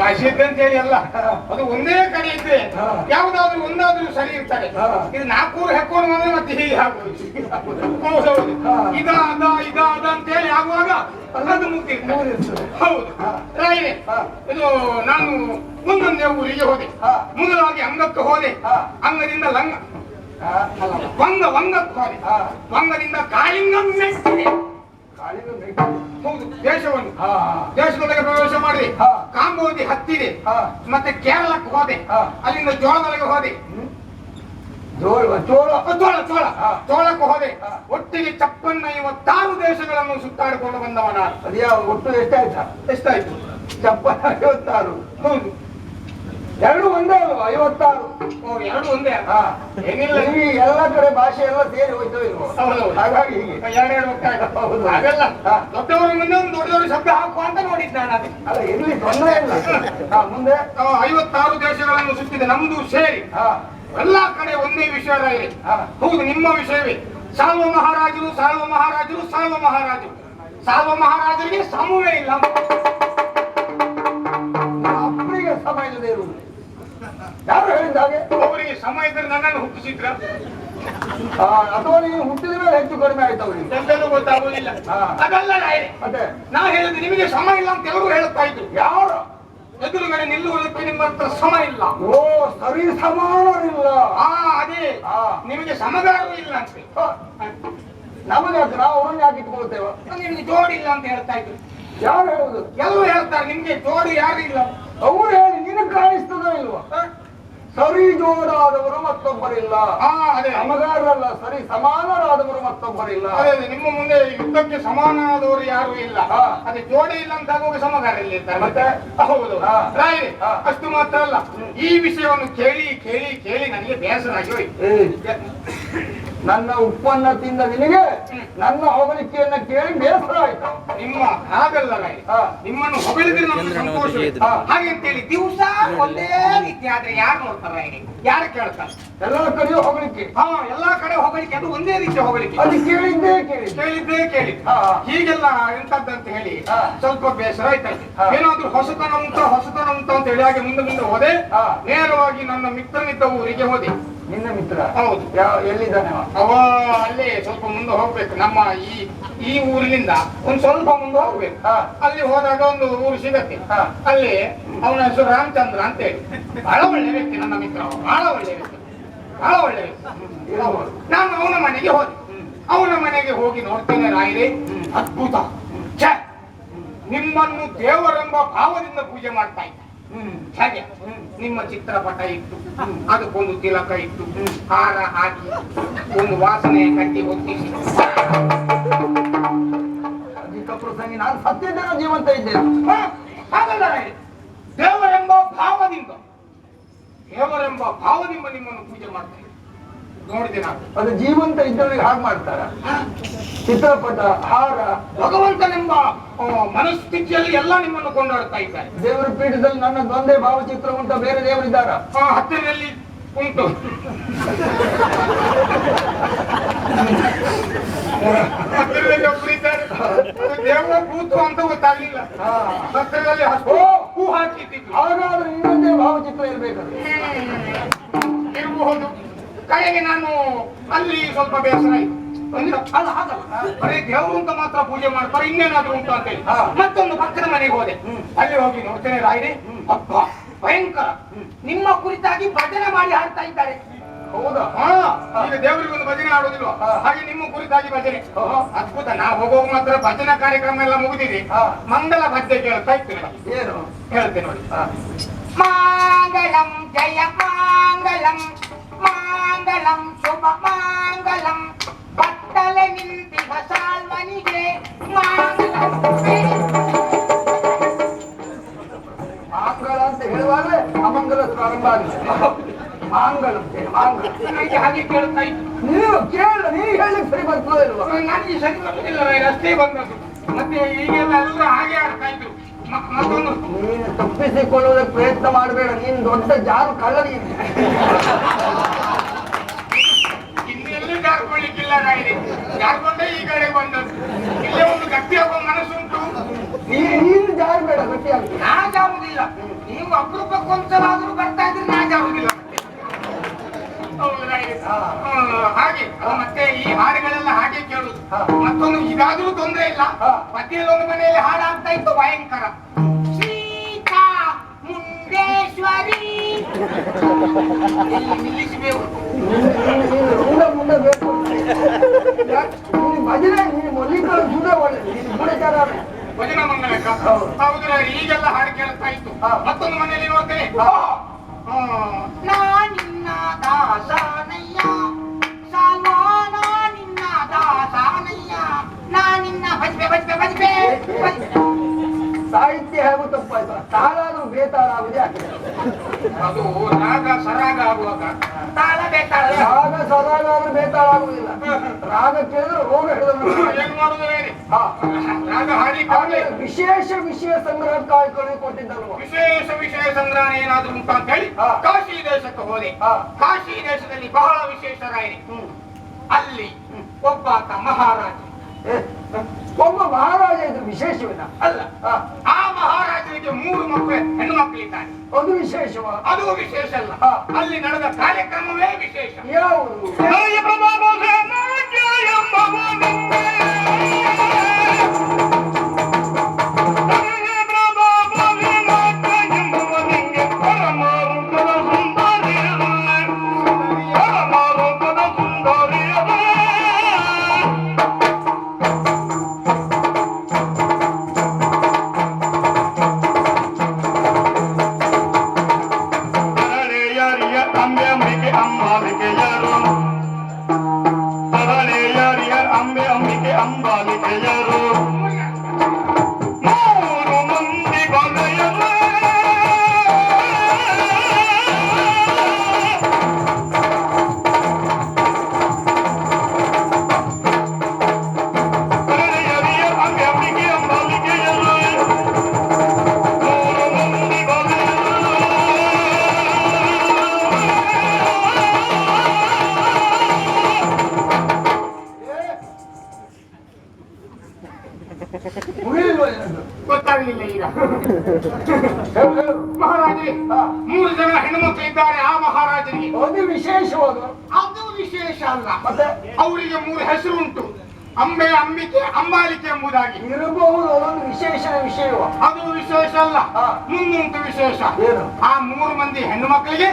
ಕಾಶಿ ಎಲ್ಲ ಅಲ್ಲ. ಅದು ಒಂದೇ ಕಡೆ ಇದ್ರೆ. ಯಾವ್ದಾದ್ರು ಒಂದಾದ್ರೂ ಸರಿ ಇರ್ತಾರೆ ಇದು ನಾಲ್ಕೂರು ಹೆಕ್ಕೊಂಡು ಬಂದ್ರೆ ಮತ್ತೆ ಹೀಗೆ ಹೌದೌದು. ಇದ ಅದ ಇದ ಅದ ಅಂತ ಹೇಳಿ ಆಗುವಾಗ ಅದು ಮುಗ್ದಿ. ಹೌದು. ಇದು ನಾನು ಮುಂದೊಂದೇ ಊರಿಗೆ ಹೋದೆ. ಮುಂದಾಗಿ ಮೊದಲಾಗಿ ಅಂಗಕ್ಕೆ ಹೋದೆ. ಅಂಗದಿಂದ ಲಂಗ. ಒಂದ ವಂಗಕ್ಕೆ ಹೋದೆ. ವಂಗದಿಂದ ಕಾಳಿಂಗಂ ಮೆಟ್ಟಿದೆ. ಹೌದು ದೇಶವನ್ನು. ದೇಶದೊಳಗೆ ಪ್ರವೇಶ ಮಾಡಿ ಹಾ. ಕಾಂಬೋದಿ ಹತ್ತಿದೆ. ಮತ್ತೆ ಕೇರಳಕ್ಕೆ ಹೋದೆ. ಅಲ್ಲಿಂದ ಜೋಳದೊಳಗೆ ಹೋದೆ. ಜೋಳ ಹಾ. ಚೋಳಕ್ಕೆ ಹೋದೆ. ಒಟ್ಟಿಗೆ ಚಪ್ಪನ್ನ ಇವತ್ತಾರು ದೇಶಗಳನ್ನು ಸುತ್ತಾಡಿಕೊಂಡು ಬಂದವನ ಅದ್ಯಾವ? ಒಟ್ಟು ಎಷ್ಟಾಯ್ತಾ? ಎಷ್ಟಾಯ್ತು? ಚಪ್ಪನ ಐವತ್ತಾರು. ಹೌದು. ಎರಡು ಒಂದೇ ಅಲ್ವಾ? ಐವತ್ತಾರು. ಎರಡು ಒಂದೇ ಹಾ. ಏನಿಲ್ಲ ಈ ಎಲ್ಲ ಕಡೆ ಭಾಷೆ ಎಲ್ಲ ಸೇರಿ ಹೋಯ್ತು ಇಲ್ವೋ. ಹಾಗಾಗಿ ಎರಡೆರಡು ಹೋಗ್ತಾ. ಹಾಗಲ್ಲ. ದೊಡ್ಡವರು ದೊಡ್ಡವರ ಮುಂದೆ ಒಂದು ದೊಡ್ಡದವರು ಶಬ್ದ ಹಾಕುವ ಅಂತ ನೋಡಿದ್ದು ನಾನು ಅದೇ ಅಲ್ಲ ಎಲ್ಲಿ ತೊಂದರೆ ಇಲ್ಲ. ಮುಂದೆ. ಐವತ್ತಾರು ದೇಶಗಳನ್ನು ಸುತ್ತಿದೆ ನಮ್ದು ಸೇರಿ. ಹಾ. ಎಲ್ಲಾ ಕಡೆ ಒಂದೇ ವಿಷಯ ಇದೆ ಹಾ. ಹೌದು ನಿಮ್ಮ ವಿಷಯವೇ. ಸಾಲ್ವ ಮಹಾರಾಜರು ಸಾಲ್ವ ಮಹಾರಾಜರು ಸಾಲ್ವ ಮಹಾರಾಜರು. ಸಾಲ್ವ ಮಹಾರಾಜರಿಗೆ ಸಮವೇ ಇಲ್ಲ. ಅಪ್ಪನಿಗೆ ಸಮಯ ಇಲ್ಲದೆ ಇರುವುದು. ಯಾರು ಹೇಳಿದ ಹಾಗೆ? ಅವರಿಗೆ ಸಮಯ ಇದ್ರೆ ನನ್ನನ್ನು ಹುಟ್ಟಿಸಿದ್ರ? ಅಥವಾ ನೀವು ಹುಟ್ಟಿದ ಮೇಲೆ ಹೆಚ್ಚು ಕಡಿಮೆ ಆಯ್ತು ಅವರಿಗೆ. ಎಂದಲೂ ಗೊತ್ತಾಗುವುದಿಲ್ಲ ಹಾ. ಅದಲ್ಲ. ಮತ್ತೆ? ನಾ ಹೇಳಿದ್ರೆ ನಿಮಗೆ ಸಮಯ ಇಲ್ಲ ಅಂತ ಎಲ್ಲರೂ ಹೇಳ್ತಾ ಇದ್ರು. ಯಾರು? ಎದುರುಗಡೆ ನಿಲ್ಲುವುದಕ್ಕೆ ನಿಮ್ಮ ಹತ್ರ ಸಮ ಇಲ್ಲ. ಓ ಸರಿ ಸಮಾನರಿಲ್ಲ. ಆ ಅದೇ. ನಿಮಗೆ ಸಮಗಾರವೂ ಇಲ್ಲ ಅಂತ. ನಮಗೆ ಯಾಕೆ ನಾವು ಅವ್ರನ್ನ ಯಾಕೆ ಇಟ್ಕೊಳ್ತೇವ ನಿಮಗೆ ಜೋಡಿ ಇಲ್ಲ ಅಂತ ಹೇಳ್ತಾ ಇದ್ರು. ಯಾರು ಹೇಳುದು? ಎಲ್ಲರೂ ಹೇಳ್ತಾರೆ ನಿಮ್ಗೆ ಜೋಡಿ ಯಾರು ಇಲ್ಲ? ಅವ್ರು ಹೇಳಿ ನಿನಗೆ ಕಾಣಿಸ್ತದೋ ಇಲ್ವಾ? ಸರಿ ಜೋಡಾದವರು ಮತ್ತೊಬ್ಬರಿಲ್ಲ ನಮಗಾರಲ್ಲ ಸರಿ ಸಮಾನರಾದವರು ಮತ್ತೊಬ್ಬರಿಲ್ಲ. ಅದೇ ಅದೇ, ನಿಮ್ಮ ಮುಂದೆ ಯುದ್ಧಕ್ಕೆ ಸಮಾನಾದವರು ಯಾರು ಇಲ್ಲ. ಅದೇ ಜೋಡಿ ಇಲ್ಲ ಅಂತ ಆಗುವಾಗ ಸಮಗಾರ ಇಲ್ಲಿ ಇರ್ತಾರೆ? ಮತ್ತೆ? ಹೌದು. ಹಾ. ಅಷ್ಟು ಮಾತ್ರ ಅಲ್ಲ. ಈ ವಿಷಯವನ್ನು ಕೇಳಿ ಕೇಳಿ ಕೇಳಿ ನನಗೆ ಬೇಸರ ಆಗಿ ಹೋಯ್ತು. ನನ್ನ ಉಪ್ಪನ್ನ ತಿಂದ ನಿನಗೆ ನನ್ನ ಹೊಗಳಿಕೆಯನ್ನ ಕೇಳಿ ಬೇಸರ ಆಯ್ತು ನಿಮ್ಮ ಹಾಗಲ್ಲ. ನಿಮ್ಮನ್ನು ಹೊಗಳಿದ್ರೆ ನಮ್ಗೆ ಸಂತೋಷ. ಹಾಗೆ ಅಂತೇಳಿ ದಿವಸ ಒಂದೇ ರೀತಿ ಆದ್ರೆ ಯಾರು ನೋಡ್ತಾರ? ಯಾರು ಕೇಳ್ತಾರೆ? ಎಲ್ಲ ಕಡೆ ಹೊಗಳಿಕೆ. ಹಾ ಎಲ್ಲಾ ಕಡೆ ಹೊಗಳಿಕೆ. ಅದು ಒಂದೇ ರೀತಿ ಹೊಗಳಿಕೆ. ಅದು ಕೇಳಿದ್ದೇ ಕೇಳಿ. ಕೇಳಿದ್ದೇ ಕೇಳಿ. ಹೀಗೆಲ್ಲ ಎಂತದ್ದಂತ ಹೇಳಿ. ಸ್ವಲ್ಪ ಬೇಸರ ಆಯ್ತಾಯ್ತು ಏನಾದ್ರು ಹೊಸತನ ಉಂಟ ಹೊಸತನ ಉಂಟ ಅಂತ ಹೇಳಿ ಹಾಗೆ ಮುಂದೆ ಮುಂದೆ ಹೋದೆ. ನೇರವಾಗಿ ನನ್ನ ಮಿತ್ರನಿದ್ದ ಊರಿಗೆ ಹೋದೆ. ನಿನ್ನ ಮಿತ್ರ. ಹೌದು. ಎಲ್ಲಿದ್ದಾನೆ ಅವ? ಅಲ್ಲೇ ಸ್ವಲ್ಪ ಮುಂದೆ ಹೋಗ್ಬೇಕು. ನಮ್ಮ ಈ ಈ ಊರಿನಿಂದ ಒಂದ್ ಸ್ವಲ್ಪ ಮುಂದೆ ಹೋಗ್ಬೇಕು. ಅಲ್ಲಿ ಹೋದಾಗ ಒಂದು ಊರು ಸಿಗತ್ತೆ. ಅಲ್ಲಿ ಅವನ ಹೆಸರು ರಾಮಚಂದ್ರ ಅಂತ ಹೇಳಿ ಬಹಳ ಒಳ್ಳೆ ವ್ಯಕ್ತಿ ನನ್ನ ಮಿತ್ರ. ಬಹಳ ಒಳ್ಳೆ ವ್ಯಕ್ತಿ. ಬಹಳ ಒಳ್ಳೆ ವ್ಯಕ್ತಿ. ನಾನು ಅವನ ಮನೆಗೆ ಹೋದೆ. ಅವನ ಮನೆಗೆ ಹೋಗಿ ನೋಡ್ತೇನೆ ರಾಯರೇ. ಅದ್ಭುತ. ಛೆ! ನಿಮ್ಮನ್ನು ದೇವರೆಂಬ ಭಾವದಿಂದ ಪೂಜೆ ಮಾಡ್ತಾ ಇದ್ದ. ಹಾಗೆ. ನಿಮ್ಮ ಚಿತ್ರಪಟ ಇತ್ತು ಅದಕ್ಕೊಂದು ತಿಲಕ ಇತ್ತು ಹಾರ ಹಾಕಿ ಒಂದು ವಾಸನೆ ಕಟ್ಟಿ ಹೊತ್ತಿಸಿ ಪ್ರಸಂಗಿ ನಾನು ಸತ್ಯದೇವ ಜೀವಂತ ಇದ್ದೇನೆ. ಹ, ಹಾಗಲ್ಲ ದೇವರೆಂಬ ಭಾವದಿಂದ ದೇವರೆಂಬ ಭಾವದಿಂದ ನಿಮ್ಮನ್ನು ಪೂಜೆ ಮಾಡ್ತಾ ಇದ್ದೆ ನೋಡಿದೆ ನಾನು. ಅದು ಜೀವಂತ ಇದ್ದವರಿಗೆ ಹಾಗೆ ಮಾಡ್ತಾರ? ಚಿತ್ರಪಟ ಹಾರ ಭಗವಂತನೆಂಬ ಆ, ಮನಸ್ಥಿತಿಯಲ್ಲಿ ಎಲ್ಲ ನಿಮ್ಮನ್ನು ಕೊಂಡಾಡ್ತಾ ಇದ್ದಾರೆ. ದೇವರ ಪೀಠದಲ್ಲಿ ನನ್ನ ಒಂದೇ ಭಾವಚಿತ್ರ ಉಂಟ ಬೇರೆ ದೇವರಿದ್ದಾರ? ಆ, ಹತ್ತಿರದಲ್ಲಿ ಉಂಟು. ಹತ್ತಿರದಲ್ಲಿ ದೇವರ ಅಂತ ಗೊತ್ತಾಗ್ಲಿಲ್ಲ. ಹತ್ತಿರದಲ್ಲಿ ಹೂ ಹಾಗಾದ್ರೆ ಇನ್ನೊಂದೇ ಭಾವಚಿತ್ರ ಇರ್ಬೇಕು ಇರಬಹುದು. ಕಡೆಗೆ ನಾನು ಅಲ್ಲಿ ಸ್ವಲ್ಪ ಬೇಸರ ಆಯ್ತು. ಅಂದ್ರೆ ಅಲ್ಲ ಹಾಗಲ್ಲ. ಬರೀ ದೇವರು ಅಂತ ಮಾತ್ರ ಪೂಜೆ ಮಾಡ್ತಾರೆ ಇನ್ನೇನಾದ್ರೂ ಉಂಟು ಅಂತ ಹೇಳಿ. ಮತ್ತೊಂದು ಪಕ್ಕದ ಮನೆಗೆ ಹೋದೆ. ಅಲ್ಲಿ ಹೋಗಿ ನೋಡ್ತೇನೆ ರಾಯರೇ. ಅಪ್ಪ ಭಯಂಕರ. ನಿಮ್ಮ ಕುರಿತಾಗಿ ಭಜನೆ ಮಾಡಿ ಹಾಡ್ತಾ ಇದ್ದಾರೆ. ಹೌದಾ? ಈಗ ದೇವರಿಗೆ ಒಂದು ಭಜನೆ ಆಡೋದಿಲ್ವಾ ಹಾಗೆ ನಿಮ್ಮ ಕುರಿತಾಗಿ ಭಜನೆ. ಅದ್ಭುತ. ನಾವು ಹೋಗುವಾಗ ಮಾತ್ರ ಭಜನಾ ಕಾರ್ಯಕ್ರಮ ಎಲ್ಲ ಮುಗಿದಿದೆ. ಮಂಗಳ ಮಂಗಲ ಭಜನೆ ಕೇಳ್ತಾ ಇತ್ತು. ಏನು? ಹೇಳ್ತೇನೆ ನೋಡಿ. ಮಂಗಳಂ ಜಯ ಮಾಂಗಲಂ. ಮಾಂಗಲಂ ಶುಭ ಮಂಗಳಂ ಬಟ್ಟಲೆ ನಿಂತಿವ ಸಾಲ್ವನಿಗೆ ಮಾಂಗಲಂ ಮಾಂಗಳ ಅಂತ ಹೇಳುವಾಗಲೇ ಅಮಂಗಲ ಪ್ರಾರಂಭ ಆಗುತ್ತೆ. ಮಾಂಗಳ ಮಾಂಗಳ. ನನಗೆ ಹಾಗೆ ಕೇಳ್ತಾ ಇತ್ತು ನೀವು ಕೇಳ ನೀವು ಹೇಳಿ ಸರಿ ಬರ್ತದೆ ಇಲ್ವಾ? ನನಗೆ ಸರಿ ಬರ್ತಿಲ್ಲ ರಸ್ತೆ ಬಂದದ್ದು. ಮತ್ತೆ ಈಗೆಲ್ಲ ಎಲ್ಲರೂ ಹಾಗೆ ಆಡ್ತಾ ಇದ್ರು. ಮತ್ತೊಂದು. ನೀನು ತಪ್ಪಿಸಿಕೊಳ್ಳುವುದಕ್ಕೆ ಪ್ರಯತ್ನ ಮಾಡಬೇಡ ನೀನು ದೊಡ್ಡ ಜಾರು ಕಳ್ಳ ನೀನು ಜಾರ್ಕೊಳ್ಳಿಕ್ಕಿಲ್ಲ ನಾಯಿದೆ ಈ ಕಡೆ ಬಂದದ್ದು ಇಲ್ಲೇ ಒಂದು ಗಟ್ಟಿ ಹೋಗೋ ಮನಸ್ಸುಂಟು. ಆಗ್ಬೇಡ ಗಟ್ಟಿ ಆಗ ನಾ ಜಾರುದಿಲ್ಲ ನೀವು ಅಪರೂಪಕ್ಕೊಂದ್ಸಲಾದ್ರೂ ಬರ್ತಾ ಇದ್ರೆ ನಾ ಜಾರುದಿಲ್ಲ ಹಾಗೆ. ಮತ್ತೆ ಈ ಹಾಡುಗಳೆಲ್ಲ ಹಾಗೆ ಕೇಳುದು. ಮತ್ತೊಂದು ಇದಾದ್ರೂ ತೊಂದ್ರೆ ಇಲ್ಲ. ಮತ್ತೆ ಒಂದು ಮನೆಯಲ್ಲಿ ಹಾಡಾಗ್ತಾ ಇತ್ತು ಭಯಂಕರ. ಹೌದು. ಹೌದು ರಾಯರೇ, ಈಗೆಲ್ಲ ಹಾಡು ಕೇಳ್ತಾ ಇತ್ತು. ಮತ್ತೊಂದು ಮನೆಯಲ್ಲಿ ನೋಡ್ತೇನೆ ಹಾ. ನಾ ನಿನ್ನ ದಾಸನಯ್ಯ ಸಮಾನ ನಿನ್ನ ದಾಸನಯ್ಯ ನಾ ನಿನ್ನ ಬಜ್ಬೆ ಬಜ್ಬೆ ಭಜ್ಬೆ. ಸಾಹಿತ್ಯ ಹೇಗೂ ತಪ್ಪಾಯ್ತು ತಾಳಾದ್ರೂ ಬೇತಾಳ ಆಗುದೇ. ಅದು ರಾಗ ಸರಾಗ ಆಗುವಾಗ. ತಾಳ ಬೇತಾಳ ರಾಗ ಸದಾಗ ಆದ್ರೆ ಬೇತಾಳ ಆಗುದಿಲ್ಲ ರಾಗ ಕೇಳಿದ್ರೆ ರೋಗ ಹಿಡಿದ ಏನ್ ಮಾಡುದು ಹೇಳಿ? ಹಾ. ರಾಗ ಹಾಡಿ ವಿಶೇಷ ವಿಷಯ ಸಂಗ್ರಹ ಕಾಯ್ಕೊಂಡು ಕೊಟ್ಟಿದ್ದಲ್ವ? ವಿಶೇಷ ವಿಷಯ ಸಂಗ್ರಹ ಏನಾದ್ರೂ ಉಂಟು ಅಂತ ಹೇಳಿ ಹಾ. ಕಾಶಿ ದೇಶಕ್ಕೆ ಹೋದೆ. ಹಾ. ಕಾಶಿ ದೇಶದಲ್ಲಿ ಬಹಳ ವಿಶೇಷ ರಾಯರಿ. ಹ್ಮ್. ಅಲ್ಲಿ ಒಬ್ಬಾತ ಮಹಾರಾಜ ಒಬ್ಬ ಮಹಾರಾಜ ಇದು ವಿಶೇಷವಿಲ್ಲ. ಅಲ್ಲ ಆ. ಮಹಾರಾಜನಿಗೆ ಮೂರು ಮಕ್ಕಳು ಹೆಣ್ಣು ಮಕ್ಕಳಿದ್ದಾರೆ ಅದು ವಿಶೇಷವ. ಅದು ವಿಶೇಷ ಅಲ್ಲ. ಅಲ್ಲಿ ನಡೆದ ಕಾರ್ಯಕ್ರಮವೇ ವಿಶೇಷ. ಯಾವುದು? ಅಂಬೆ ಅವರಿಗೆ ಮೂರು ಹೆಸರು ಉಂಟು. ಅಂಬೆ ಅಂಬಿಕೆ ಅಂಬಾಲಿಕೆ ಎಂಬುದಾಗಿ. ಇರಬಹುದು ಅದೊಂದು ವಿಶೇಷ ವಿಷಯ ಅದು ವಿಶೇಷ ಅಲ್ಲ. ಮುಂದುಂಟು ವಿಶೇಷ? ಆ ಮೂರು ಮಂದಿ ಹೆಣ್ಣು ಮಕ್ಕಳಿಗೆ.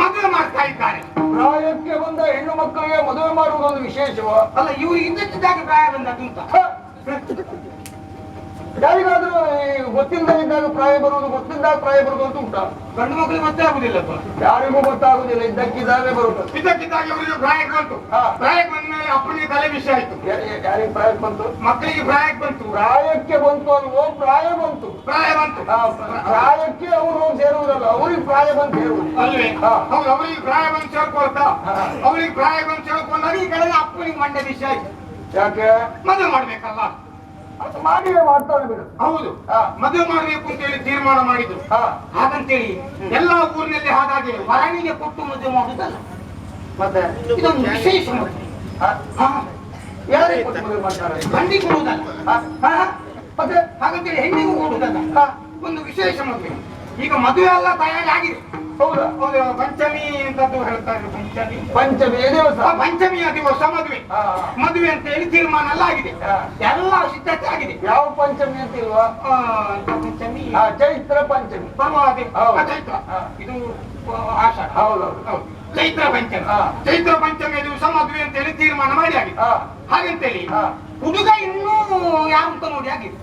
ಮದುವೆ ಮಾಡ್ತಾ ಇದ್ದಾರೆ. ಪ್ರಾಯಕ್ಕೆ ಬಂದ ಹೆಣ್ಣು ಮಕ್ಕಳಿಗೆ ಮದುವೆ ಮಾಡುವುದೊಂದು ವಿಶೇಷವೋ. ಅಲ್ಲ ಇವರು ಇದ್ದಕ್ಕಿದ್ದಾಗ ಪ್ರಾಯ ಬಂದದ್ದು ಅಂತ. ಯಾರಿಗಾದ್ರೂ ಈ ಪ್ರಾಯ ಬರುವುದು ಗೊತ್ತಿದ್ದಾಗ ಪ್ರಾಯ ಬರುವುದು ಅಂತ ಉಂಟಾ? ಗಂಡು ಮಕ್ಕಳಿಗೆ ಗೊತ್ತೇ ಆಗುದಿಲ್ಲ ಯಾರಿಗೂ ಗೊತ್ತಾಗುದಿಲ್ಲ ಇದ್ದಕ್ಕಿದ್ದಾಗೆ ಬರುತ್ತದೆ ಇದ್ದಕ್ಕಿದ್ದಾಗ ಅವರಿಗೆ ಪ್ರಾಯಕ್ಕೆ ಬಂತು. ಪ್ರಾಯಕ್ಕೆ ಬಂದ ಮೇಲೆ ಅಪ್ಪನಿಗೆ ತಲೆ ವಿಷಯ ಆಯ್ತು. ಯಾರಿಗೆ ಪ್ರಾಯಕ್ಕೆ ಬಂತು? ಮಕ್ಕಳಿಗೆ ಪ್ರಾಯಕ್ಕೆ ಬಂತು. ಪ್ರಾಯಕ್ಕೆ ಬಂತು ಅಲ್ವೋ ಪ್ರಾಯ ಬಂತು. ಪ್ರಾಯ ಬಂತು. ಪ್ರಾಯಕ್ಕೆ ಅವರು ಸೇರುವುದಲ್ಲ ಅವ್ರಿಗೆ ಪ್ರಾಯ ಬಂತು ಸೇರುವುದು. ಅಲ್ವೇ. ಹೌದು ಅವರಿಗೆ ಪ್ರಾಯ ಬಂದು ಸೇರ್ಕೊಳ್ತಾ. ಅವರಿಗೆ ಪ್ರಾಯ ಬಂದು ಸೇರ್ಕೊಂಡಾಗ ಈ ಕಡೆ ಅಪ್ಪನಿಗೆ ಮಂಡ್ಯ ವಿಷಯ ಆಯ್ತು. ಯಾಕೆ? ಮದುವೆ ಮಾಡ್ಬೇಕಲ್ಲ. ಮಾಡಿಯೇ ಮಾಡ್ತಾನೆ ಬಿಡು. ಹೌದು. ಮದುವೆ ಮಾಡಬೇಕು ಅಂತ ಹೇಳಿ ತೀರ್ಮಾನ ಮಾಡಿದ್ರು. ಹಾಗಂತೇಳಿ ಎಲ್ಲಾ ಊರಿನಲ್ಲಿ ಹಾಗಾಗಿ ವರಣಿಗೆ ಕೊಟ್ಟು ಮದುವೆ ಮಾಡುದಲ್ಲ ಮತ್ತೆ ಇದೊಂದು ವಿಶೇಷ ಯಾರಿಗೆ ಕೊಟ್ಟು ಮದುವೆ ಮಾಡ್ತಾರೆ? ಗಂಡಿಗೆ ಕೊಡುವುದಲ್ಲ. ಮತ್ತೆ ಹಾಗಂತೇಳಿ ಹೆಣ್ಣಿಗೂ ಕೊಡುದಲ್ಲ? ಒಂದು ವಿಶೇಷ ಮದುವೆ. ಈಗ ಮದುವೆ ಎಲ್ಲ ತಯಾರಿ ಆಗಿದೆ. ಹೌದಾ ಹೌದು ಪಂಚಮಿ ಅಂತದ್ದು ಹೇಳ್ತಾರೆ ಪಂಚಮಿ. ಪಂಚಮಿ ದಿವಸ ಪಂಚಮಿಯ ದಿವಸ ಮದುವೆ. ಮದುವೆ ಅಂತ ಹೇಳಿ ತೀರ್ಮಾನ ಎಲ್ಲ ಆಗಿದೆ. ಎಲ್ಲ ಸಿದ್ಧತೆ ಆಗಿದೆ. ಯಾವ ಪಂಚಮಿ ಅಂತ ಇಲ್ವಾ ಆ, ಪಂಚಮಿ. ಚೈತ್ರ ಪಂಚಮಿ. ಪರವಾಗಿ ಹೌದು. ಚೈತ್ರ. ಇದು ಆಶಾ ಆಷಾಢ. ಹೌದೌದು ಹೌದು. ಚೈತ್ರ ಪಂಚಮಿ. ಚೈತ್ರ ಪಂಚಮಿಯ ದಿವಸ ಮದುವೆ ಅಂತ ಹೇಳಿ ತೀರ್ಮಾನ ಮಾಡಿ ಆಗಿದೆ. ಹಾಗೆ ಹಾಗಂತೇಳಿ. ಹುಡುಗ ಇನ್ನೂ ಯಾರು ಅಂತ ನೋಡಿ ಆಗಿದೆ.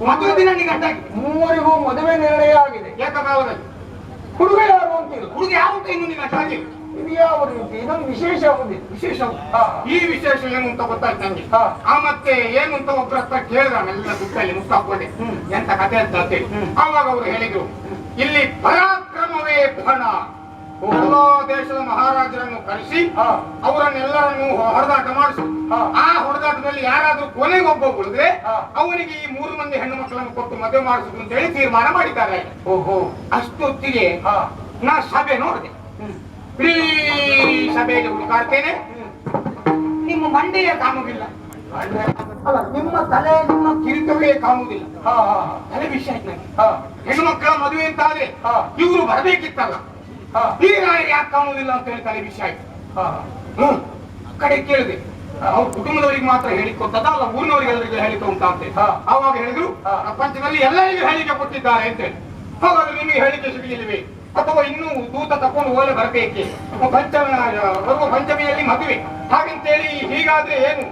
ಮದುವೆ ದಿನ ನಿಗಟ್ಟಾಗಿದೆ ಮೂವರಿಗೂ ಮದುವೆ ನಿರ್ಣಯ ಆಗಿದೆ ಯಾಕಂದ್ರೆ ಹುಡುಗ ಯಾರು ಅಂತಿಲ್ಲ ಹುಡುಗ ಯಾವ ಇನ್ನೂ ನಿಗಟ್ಟಾಗಿದೆ ಇದು ಯಾವ ರೀತಿ? ಇದೊಂದು ವಿಶೇಷ ಒಂದು ವಿಶೇಷ ಈ ವಿಶೇಷ ಏನು ಅಂತ ಗೊತ್ತಾಯ್ತು ನಂಗೆ. ಆ ಮತ್ತೆ ಏನು ಅಂತ ಒಬ್ಬರ ಹತ್ರ ಕೇಳಿದ ಎಲ್ಲ ದುಡ್ಡಲ್ಲಿ ಹ್ಮ್. ಎಂತ ಕಥೆ ಅಂತ ಅಂತೇಳಿ. ಆವಾಗ ಅವರು ಹೇಳಿದ್ರು ಇಲ್ಲಿ ಪರಾಕ್ರಮವೇ ಬಣ ಎಲ್ಲಾ ದೇಶದ ಮಹಾರಾಜರನ್ನು ಕರೆಸಿ. ಅವರನ್ನೆಲ್ಲರನ್ನು ಹೊಡೆದಾಟ ಮಾಡಿಸು. ಆ ಹೊಡೆದಾಟದಲ್ಲಿ ಯಾರಾದ್ರೂ ಕೊನೆಗೊಬ್ಬ ಉಳಿದ್ರೆ. ಅವನಿಗೆ ಈ ಮೂರು ಮಂದಿ ಹೆಣ್ಣು ಮಕ್ಕಳನ್ನು ಕೊಟ್ಟು ಮದುವೆ ಮಾಡಿಸುದು ಅಂತ ಹೇಳಿ ತೀರ್ಮಾನ ಮಾಡಿದ್ದಾರೆ. ಓಹೋ. ಅಷ್ಟೊತ್ತಿಗೆ ನಾ ಸಭೆ ನೋಡಿದೆ. ಇಡೀ ಸಭೆಯಲ್ಲಿ ಹುಡುಕಾಡ್ತೇನೆ. ನಿಮ್ಮ ಮಂಡೆಯ ಕಾಮುಗಿಲ್ಲ. ಅಲ್ಲ ನಿಮ್ಮ ತಲೆ ನಿಮ್ಮ ಕಿರೀಟವೇ ಕಾಣುವುದಿಲ್ಲ ಹಾ ಹಾ ತಲೆ ವಿಷಯ ಹೆಣ್ಣು ಮಕ್ಕಳ ಮದುವೆ ಅಂತಾದ್ರೆ. ಇವರು ಬರಬೇಕಿತ್ತಲ್ಲ. ಈಗ ಯಾಕೆ ಕಾಣುವುದಿಲ್ಲ ಅಂತ ಹೇಳ್ತಾರೆ ತಲೆ ವಿಷಯ ಆಯ್ತು. ಹಾ. ಹ್ಮ್. ಕಡೆ ಕೇಳಿದೆ. ಅವ್ರ ಕುಟುಂಬದವರಿಗೆ ಮಾತ್ರ ಹೇಳಿಕೊಟ್ಟದ ಅಲ್ಲ ಊರಿನವರಿಗೆಲ್ಲರಿಗೂ ಹೇಳಿಕೆ ಉಂಟಾ ಅಂತ ಅವಾಗ ಹೇಳಿದ್ರು. ಪ್ರಪಂಚದಲ್ಲಿ ಎಲ್ಲರಿಗೂ ಹೇಳಿಕೆ ಕೊಟ್ಟಿದ್ದಾರೆ ಅಂತ ಹೇಳಿ. ಹಾಗಾದ್ರೆ ನಿಮಗೆ ಹೇಳಿಕೆ ಸಿಗಲಿಲ್ಲವೇ ಅಥವಾ ಇನ್ನೂ ದೂತ ತಕೊಂಡು ಓಲೆ ಬರಬೇಕೆ? ಪಂಚಮ ಬರುವ ಪಂಚಮಿಯಲ್ಲಿ ಮದುವೆ. ಹಾಗಂತೇಳಿ ಹೀಗಾದ್ರೆ ಏನು?